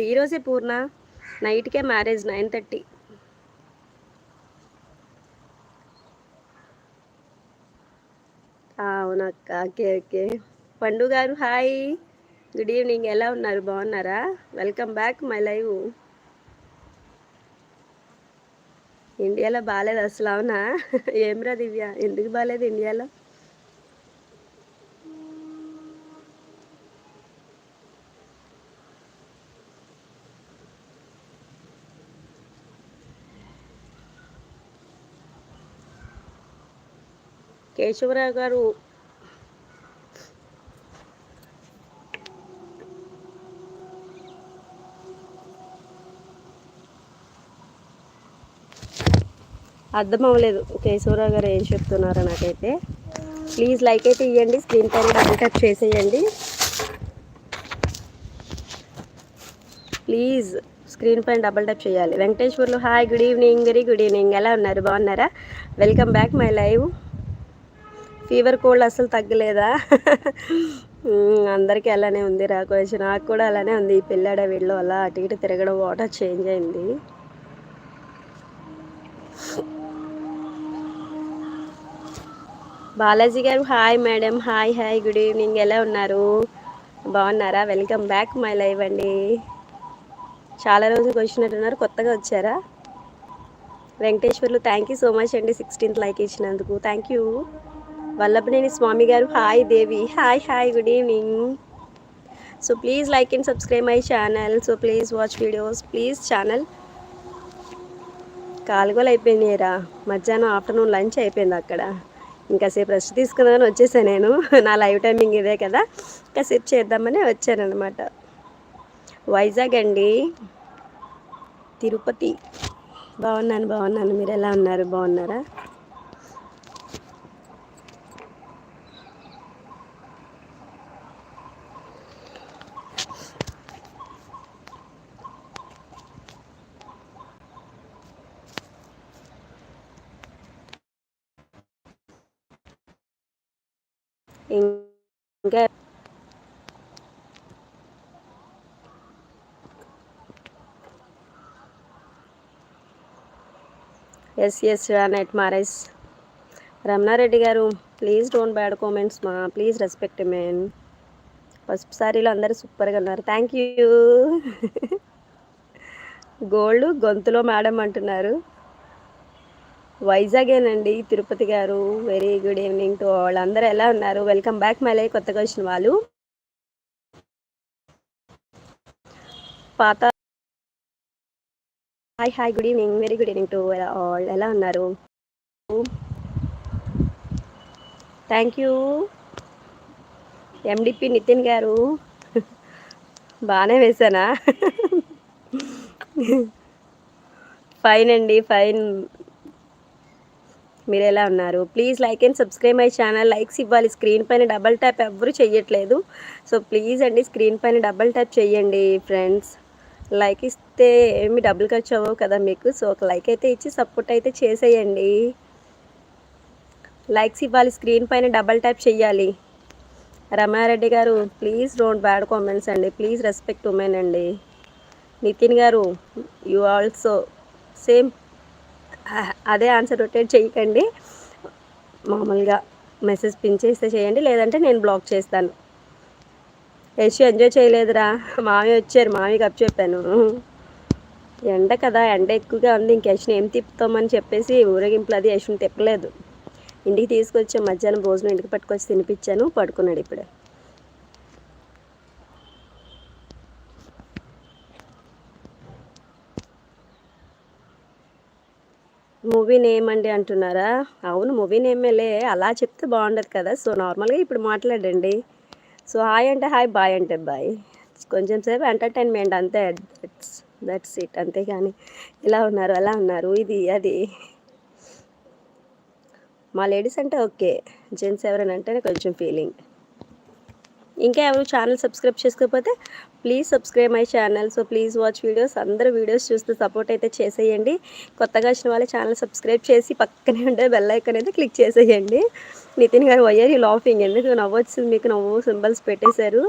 ఇప్పుడు ఈరోజే పూర్ణ. నైట్కే మ్యారేజ్ నైన్ థర్టీ. అవునక్క ఓకే ఓకే. పండు గారు హాయ్. గుడ్ ఈవినింగ్ ఎలా ఉన్నారు? బాగున్నారా? Welcome back my live. ఇండియాలో బాగాలేదు అసలు అవునా? ఏమ్రా దివ్య? ఎందుకు బాగాలేదు ఇండియాలో? కేశవరావు గారు అర్థం అవ్వలేదు కేశవరావు గారు ఏం చెప్తున్నారో నాకైతే. ప్లీజ్ లైక్ అయితే ఇవ్వండి స్క్రీన్ పైన డబుల్ టచ్ చేసేయండి. ప్లీజ్ స్క్రీన్ పైన డబుల్ టచ్ చేయాలి. Venkateswarlu hi good evening very good evening. ఎలా ఉన్నారు? బాగున్నారా? Welcome back my live. Fever cold అసలు తగ్గలేదా? అందరికీ అలానే ఉంది రా కొంచెం. నాకు కూడా అలానే ఉంది. ఈ పిల్లాడ వీళ్ళు అలా అటు ఇటు తిరగడం వాటర్ చేంజ్ అయింది. బాలాజీ గారు hi madam. Hi hi. Good evening. ఎలా ఉన్నారు? బాగున్నారా? వెల్కమ్ బ్యాక్ మై లైవ్ అండి. చాలా రోజులకు వచ్చినట్టున్నారు. కొత్తగా వచ్చారా? Venkateswarlu thank you so much అండి. సిక్స్టీన్త్ లైక్ ఇచ్చినందుకు. థ్యాంక్ యూ వల్లభనేని స్వామి గారు. Hi Devi. Hi hi good evening. So please like and subscribe my channel so please watch videos please channel కాలుగోలు అయిపోయినాయిరా. మధ్యాహ్నం ఆఫ్టర్నూన్ లంచ్ అయిపోయింది అక్కడ. ఇంకాసేపు రెస్ట్ తీసుకుందామని వచ్చేసాను నేను. నా లైవ్ టైమింగ్ ఇదే కదా. ఇంకాసేపు చేద్దామని వచ్చాను వైజాగ్ అండి. తిరుపతి. బాగున్నాను బాగున్నాను. మీరు ఎలా ఉన్నారు? బాగున్నారా? ఇంకా ఎస్ ఎస్ నెట్ మారైస్ రమణారెడ్డి గారు ప్లీజ్ డోంట్ బ్యాడ్ కామెంట్స్ మా ప్లీజ్ రెస్పెక్ట్ మెన్ పసుపు సారీలో అందరూ సూపర్గా ఉన్నారు. థ్యాంక్ యూ గోల్డ్ గొంతులో మేడం అంటున్నారు. వైజాగేనండి తిరుపతి గారు. వెరీ గుడ్ ఈవినింగ్ టు వాళ్ళందరూ ఎలా ఉన్నారు? వెల్కమ్ బ్యాక్ మళ్ళీ కొత్తగా వచ్చిన వాళ్ళు. పాత hi hi good evening very good evening to all ఎలా ఉన్నారు? థ్యాంక్ యూ ఎండిపి నితిన్ గారు. బాగానే వేసానా? ఫైన్ అండి ఫైన్ మీరు ఎలా ఉన్నారు? Please like and subscribe my channel likes ఇవ్వాలి. స్క్రీన్ పైన డబల్ ట్యాప్ ఎవరు చెయ్యట్లేదు. సో ప్లీజ్ అండి స్క్రీన్ పైన డబల్ ట్యాప్ చేయండి ఫ్రెండ్స్ లైక్ ఇస్తే ఏమి డబ్బులు ఖర్చు అవ్వవు కదా మీకు. సో ఒక లైక్ అయితే ఇచ్చి సపోర్ట్ అయితే చేసేయండి. లైక్స్ ఇవ్వాలి. స్క్రీన్ పైన డబల్ ట్యాప్ చెయ్యాలి. రమారెడ్డి గారు ప్లీజ్ డోంట్ బ్యాడ్ కామెంట్స్ అండి. ప్లీజ్ రెస్పెక్ట్ ఉమెన్ అండి. నితిన్ గారు యు ఆల్సో సేమ్ అదే ఆన్సర్ రొటేట్ చేయకండి. మామూలుగా మెసేజ్ పిన్ చేస్తే చేయండి లేదంటే నేను బ్లాక్ చేస్తాను. యశ్ ఎంజాయ్ చేయలేదురా. మామి వచ్చారు మామి కప్ చెప్పాను. ఎండ కదా ఎండ ఎక్కువగా ఉంది ఇంక యశ్ని ఏం తిప్పుతామని చెప్పేసి ఊరేగింపులు అది యశ్ని తిప్పలేదు. ఇంటికి తీసుకొచ్చాం మధ్యాహ్నం భోజనం ఇంటికి పట్టుకొచ్చి తినిపించాను పడుకున్నాడు ఇప్పుడే. మూవీ నేమ్ అండి అంటున్నారా? అవును మూవీ నేమేలే అలా చెప్తే బాగుండదు కదా. సో నార్మల్గా ఇప్పుడు మాట్లాడండి. సో హాయ్ అంటే హాయ్ బాయ్ అంటే బాయ్. కొంచెం సేపు ఎంటర్టైన్మెంట్ అంతే. దట్స్ దట్స్ ఇట్ అంతే కానీ ఇలా ఉన్నారు? అలా ఉన్నారు? ఇది అది. మా లేడీస్ అంటే ఓకే. జెంట్స్ ఎవరైనా అంటేనే కొంచెం ఫీలింగ్ ఇంకా ఎవరు ఛానల్ సబ్స్క్రైబ్ చేసుకోకపోతే please subscribe my channel so please watch videos అందరూ వీడియోస్ చూస్తూ సపోర్ట్ అయితే చేసేయండి. కొత్తగా వచ్చిన వాళ్ళు ఛానల్ సబ్స్క్రైబ్ చేసి పక్కనే ఉండే బెల్ ఐకన్ అయితే క్లిక్ చేసేయండి. నితిన్ గారు వయ్యారు ఈ లాఫింగ్ ఎందుకు నవ్వొచ్చింది మీకు నవ్వు సింబల్స్ పెట్టేశారు.